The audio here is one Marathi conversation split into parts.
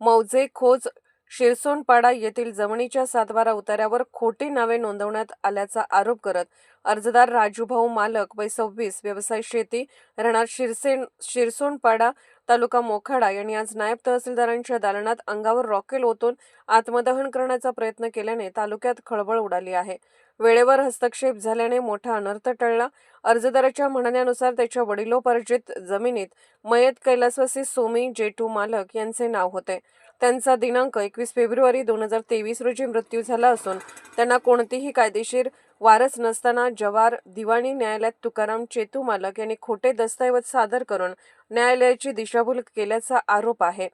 मौजे खोज शिरसोनपाडा येथील जमिनीच्या सातबारा उतार्यावर खोटी नावे नोंदवण्यात आल्याचा आरोप करत अर्जदार राजूभाऊ मालक वय सव्वीस व्यवसाय शेती राहणार शिरसेन शिरसोनपाडा तालुका मोखाडा यांनी आज नायब तहसीलदारांच्या दालनात अंगावर रॉकेल ओतून आत्मदहन करण्याचा प्रयत्न केल्याने तालुक्यात खळबळ उडाली आहे. वेळेवर हस्तक्षेप झाल्याने मोठा अनर्थ टळला. अर्जदाराच्या म्हणण्यानुसार त्याच्या वडिलोपार्जित जमिनीत मयत कैलासवासी सोमी जेठू मालक यांचे नाव होते. त्यांचा दिनांक एकवीस फेब्रुवारी दोन हजार तेवीस रोजी मृत्यू झाला असून त्यांना कोणतीही कायदेशीर वारस नसताना जवार दिवाणी न्यायालयात तुकाराम चेतू मालक यांनी खोटे दस्तऐवज सादर करून न्यायालयाची दिशाभूल केल्याचा आरोप आहे.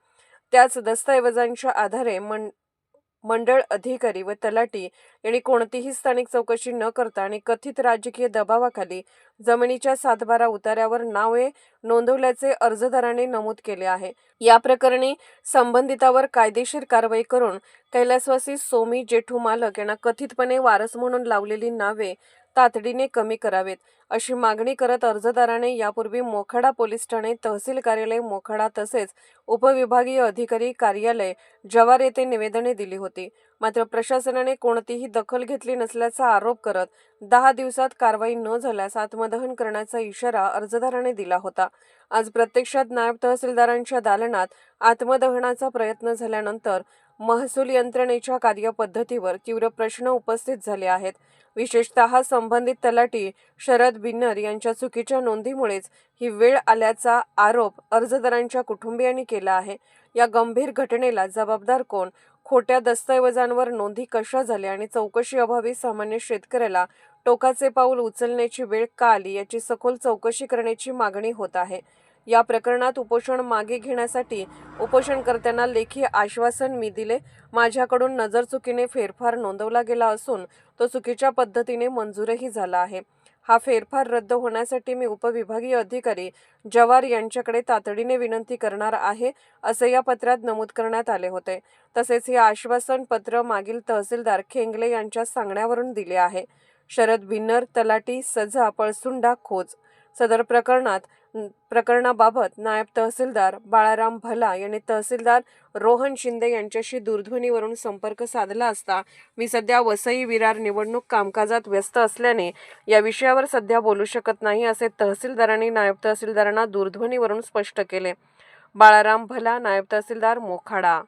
त्याच दस्तऐवजांच्या आधारे मन मंडळ अधिकारी व तलाठी यांनी कोणतीही स्थानिक चौकशी न करता आणि कथित राजकीय दबावाखाली जमिनीच्या सातबारा उतार्यावर नावे नोंदवल्याचे अर्जदाराने नमूद केले आहे. या प्रकरणी संबंधितावर कायदेशीर कारवाई करून कैलासवासी सोमी जेठू मालक यांना कथितपणे वारस म्हणून लावलेली नावे तातडीने कमी करावेत. अशी मागणी करत अर्जदाराने यापूर्वी मोखाडा पोलीस ठाणे तहसील कार्यालय मोखाडा तसेच उपविभागीय अधिकारी कार्यालय जवार येथे निवेदने दिली होती. मात्र प्रशासनाने कोणतीही दखल घेतली नसल्याचा आरोप करत दहा दिवसात कारवाई न झाल्यास आत्मदहन करण्याचा इशारा अर्जदाराने दिला होता. आज प्रत्यक्षात नायब तहसीलदारांच्या दालनात आत्मदहनाचा प्रयत्न झाल्यानंतर महसूल यंत्रणेच्या कार्यपद्धतीवर तीव्र प्रश्न उपस्थित झाले आहेत. विशेषतः संबंधित तलाठी शरद बिन्नर यांच्या चुकीच्या नोंदीमुळेच ही वेळ आल्याचा आरोप अर्जदारांच्या कुटुंबियांनी केला आहे. या गंभीर घटनेला जबाबदार कोण? खोट्या दस्तऐवजांवर नोंदी कशा झाल्या आणि चौकशी अभावी सामान्य शेतकऱ्याला टोकाचे पाऊल उचलण्याची वेळ का आली याची सखोल चौकशी करण्याची मागणी होत आहे. या प्रकरणात उपोषण मागे घेण्यासाठी उपोषणकर्त्यांना लेखी आश्वासन मी दिले. माझ्याकडून नजरचुकीने फेरफार नोंदवला गेला असून तो चुकीच्या पद्धतीने मंजूरही झाला आहे. हा फेरफार रद्द होण्यासाठी मी उपविभागीय अधिकारी जवार यांच्याकडे तातडीने विनंती करणार आहे असे या पत्रात नमूद करण्यात आले होते. तसेच हे आश्वासन पत्र मागील तहसीलदार खेंगले यांच्या सांगण्यावरून दिले आहे. शरद भिन्नर तलाटी सजा पळसुंडा खोज. सदर प्रकरणात प्रकरणाबाबत नायब तहसीलदार बाळाराम भला यांनी तहसीलदार रोहन शिंदे यांच्याशी दूरध्वनीवरून संपर्क साधला असता मी सध्या वसई विरार निवडणूक कामकाजात व्यस्त असल्याने या विषयावर सध्या बोलू शकत नाही असे तहसीलदारांनी नायब तहसीलदारांना दूरध्वनीवरून स्पष्ट केले. बाळाराम भला नायब तहसीलदार मोखाडा.